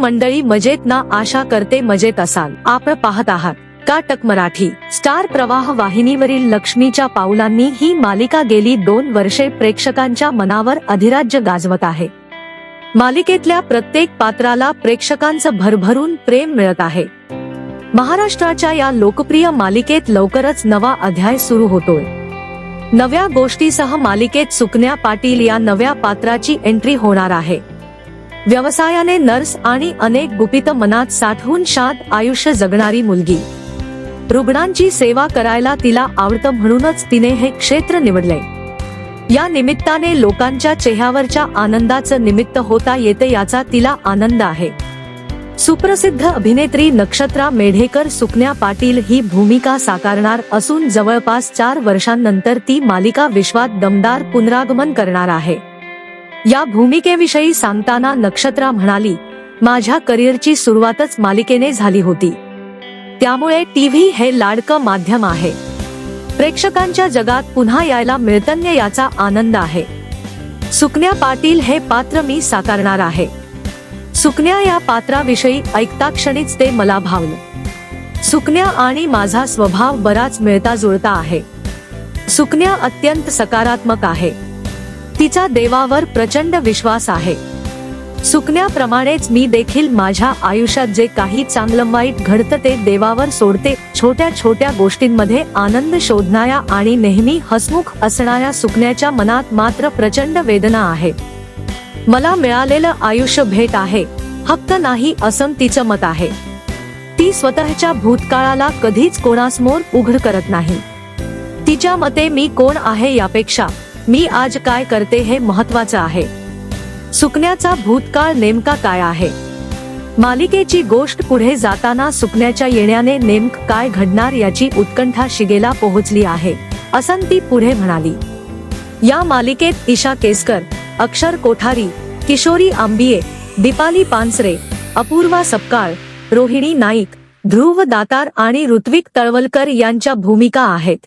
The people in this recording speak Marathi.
मंडळी मजेत ना आशा करते मजेत असाल. आपण पाहत आहात काटक मराठी. स्टार प्रवाह वाहिनीवरील लक्ष्मीच्या पाऊलांनी ही मालिका गेली दोन वर्षे प्रेक्षकांच्या मनावर अधिराज्य गाजवत आहे. मालिकेतल्या प्रत्येक पात्राला प्रेक्षकांचं भरभरून प्रेम मिळत आहे. महाराष्ट्राच्या या लोकप्रिय मालिकेत लवकरच नवा अध्याय सुरू होतोय. नव्या गोष्टीसह मालिकेत सुकन्या पाटील या नव्या पात्राची एंट्री होणार आहे. व्यवसायाने नर्स आणि अनेक गुपित मनात साठवून शांत आयुष्य जगणारी मुलगी. रुग्णांची सेवा करायला तिला आवडतं म्हणूनच तिने हे क्षेत्र निवडले. या निमित्ताने लोकांच्या चेहऱ्यावरच्या आनंदाचं निमित्त होता येते याचा तिला आनंद आहे. सुप्रसिद्ध अभिनेत्री नक्षत्रा मेढेकर सुकन्या पाटील ही भूमिका साकारणार असून जवळपास चार वर्षांनंतर ती मालिका विश्वात दमदार पुनरागमन करणार आहे. या भूमिकेविषयी सांगताना नक्षत्रा म्हणाली माझ्या करिअरची सुरुवातच मालिकेने झाली होती. त्यामुळे टीव्ही हे लाडकं माध्यम आहे. प्रेक्षकांच्या जगात पुन्हा यायला मिळतन्य याचा आनंद आहे. सुकन्या पाटील हे पात्र मी साकारणार आहे. सुकन्या या पात्राविषयी ऐकता क्षणीच ते मला भावलं. सुकन्या आणि माझा स्वभाव बराच मिळता जुळता आहे. सुकन्या अत्यंत सकारात्मक आहे. तिचा देवावर प्रचंड विश्वास आहे. सुकण्याप्रमाणेच मी देखील माझ्या आयुष्यात जे काही चांगलं वाईट घडतं ते देवावर सोडते छोट्या छोट्या गोष्टींमध्ये आनंद शोधणाऱ्या आणि नेहमी हसमुख असणाऱ्या सुकण्याच्या मनात मात्र प्रचंड वेदना आहे. मला मिळालेलं आयुष्य भेट आहे हक्क नाही असं तिचं मत आहे. ती स्वतःच्या भूतकाळाला कधीच कोणासमोर उघड करत नाही. तिच्या मते मी कोण आहे यापेक्षा मी आज काय करते हे महत्वाचं आहे. सुकण्याचा भूतकाळ नेमका काय आहे? मालिकेची गोष्ट पुढे जाताना सुकण्याच्या येण्याने नेमक काय घडणार याची उत्कंठा शिगेला पोहोचली आहे असं ती पुढे म्हणाली. या मालिकेत ईशा केसकर अक्षर कोठारी किशोरी आंबिये दीपाली पानसरे अपूर्वा सपकाळ रोहिणी नाईक ध्रुव दातार आणि ऋत्विक तळवलकर यांच्या भूमिका आहेत.